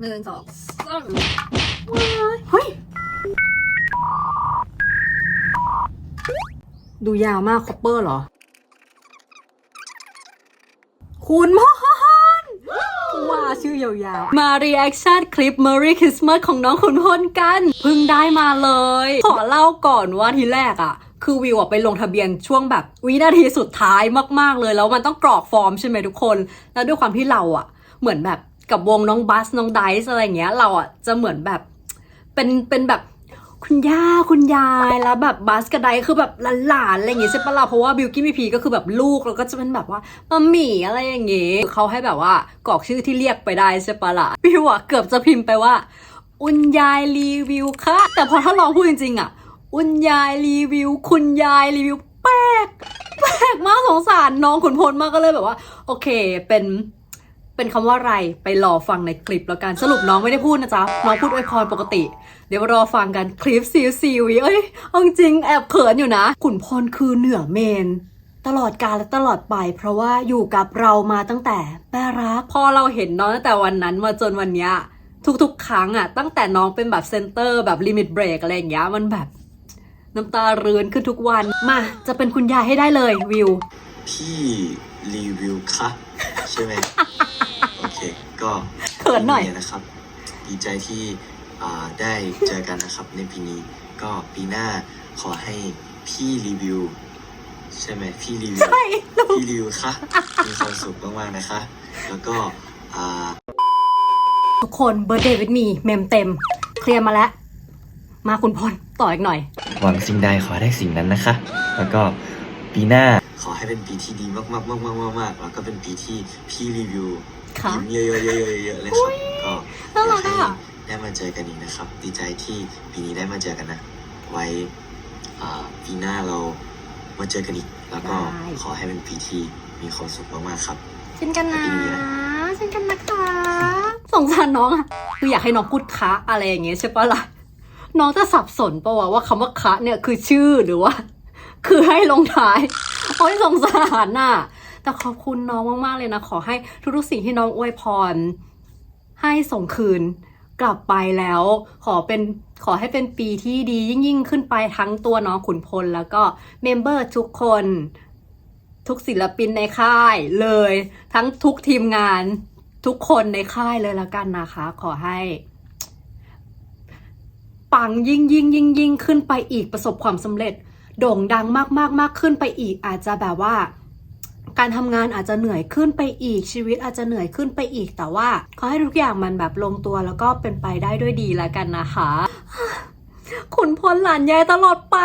หนึ่งสองสามเฮ้ย ดูยาวมากคอปเปอร์เหรอ คุณมอนว่าชื่อยาวๆ มา reaction คลิป Merry Christmas ของน้องขุนพลกัน เพิ่งได้มาเลย ขอเล่าก่อนว่าทีแรกอะคือวิวอะไปลงทะเบียนช่วงแบบวินาทีสุดท้ายมากๆเลย แล้วมันต้องกรอกฟอร์มใช่ไหมทุกคน แล้วด้วยความที่เราอะเหมือนแบบ กับวงน้องบัสน้องไดซ์อะไรเงี้ย เราอะจะเหมือนแบบเป็นเป็นแบบคุณย่าคุณยายแล้วแบบบัสกับไดคือแบบหลานๆอะไรอย่างเงี้ยใช่ปะล่ะเพราะว่าบิวกี้มีพีก็คือแบบลูกแล้วก็จะเป็นแบบว่ามัมมี่อะไรอย่างเงี้ยเขาให้แบบว่ากรอกชื่อที่เรียกไปได้ใช่ปะล่ะบิวอะเกือบจะพิมพ์ไปว่า อุนยายรีวิวค่ะ แต่พอถ้าลองพูดจริงๆอะอุนยายรีวิว คุณยายรีวิวแปลกแปลกมากสงสารน้องขุนพลมากก็เลยแบบว่า โอเคเป็น เป็นคำว่าอะไรไปรอฟังในคลิปแล้วกันสรุปน้องไม่ได้พูดนะจ๊ะ น้องพูดอวยพรปกติ เดี๋ยวรอฟังกันคลิปซีซีวีเอ้ยเอาจริงแอบเขินอยู่นะ ขุนพลคือเหนือเมน ตลอดกาลและตลอดไป เพราะว่าอยู่กับเรามาตั้งแต่แม่รักพอเราเห็นน้องตั้งแต่วันนั้นมาจนวันเนี้ยทุกๆ ครั้งอะตั้งแต่น้องเป็นแบบเซนเตอร์แบบลิมิตเบรกอะไรอย่างเงี้ยมันแบบน้ำตาเรือนขึ้นทุกวัน มา จะเป็นคุณยายให้ได้เลยวิว พี่รีวิวค่ะใช่ไหม ก็เขินหน่อยปีนะครับ ดีใจที่อ่าได้เจอกันนะครับในปีนี้ ก็ปีหน้าขอให้พี่รีวิว ใช่ไหมพี่รีวิวใช่พี่รีวิวค่ะมีความสุขมากๆนะคะ แล้วก็อ่าทุกคนเบ r ร์ d เดย์วิดมีเมมเต็ม เคลียร์มาแล้ว มาคุณพลต่ออีกหน่อย หวังสิ่งใดขอให้ได้สิ่งนั้นนะคะ แล้วก็ปีหน้าขอให้เป็นปีที่ดีมากๆมากๆมากๆมากๆแล้วก็เป็นปีที่พี่รีวิว ค่ะ ยิ้มเยอะๆเยอะๆเยอะๆเลยครับก็อน่ายารักกให้อะได้มาเจอกันอีกนะครับ ดีใจที่ปีนี้ได้มาเจอกันนะ ไว้อ่าปีหน้าเรามาเจอกันอีก แล้วก็ได้ ขอให้เป็นปีที่มีความสุขมากๆครับ เช่นกันนะดีนะเช่นกันนะคะสงสารน้องอะคืออยากให้น้องพูดคะอะไรอย่างเงี้ยใช่ปะล่ะน้องจะสับสนปะวะว่าคำว่าคะเนี่ยคือชื่อหรือว่า คือให้ลงท้ายโอ้ยสงสารน่ะ แต่ขอบคุณน้องมากๆเลยนะ ขอให้ทุกๆสิ่งที่น้องอวยพร ให้ส่งคืนกลับไปแล้ว ขอเป็นขอให้เป็นปีที่ดียิ่งยิ่งๆ ขึ้นไปทั้งตัวน้องขุนพล แล้วก็เมมเบอร์ทุกคนทุกศิลปินในค่ายเลย ทั้งทุกทีมงานทุกคนในค่ายเลยและกันนะคะ ขอให้ปังยิ่งยิ่งยิ่งยิ่งขึ้นไปอีกประสบความสำเร็จ โด่งดังมากมากมากขึ้นไปอีกอาจจะแบบว่า การทำงานอาจจะเหนื่อยขึ้นไปอีกชีวิตอาจจะเหนื่อยขึ้นไปอีก แต่ว่าขอให้ทุกอย่างมันแบบลงตัวแล้วก็เป็นไปได้ด้วยดีแล้วกันนะคะ ขุนพลหลานยายตลอดไป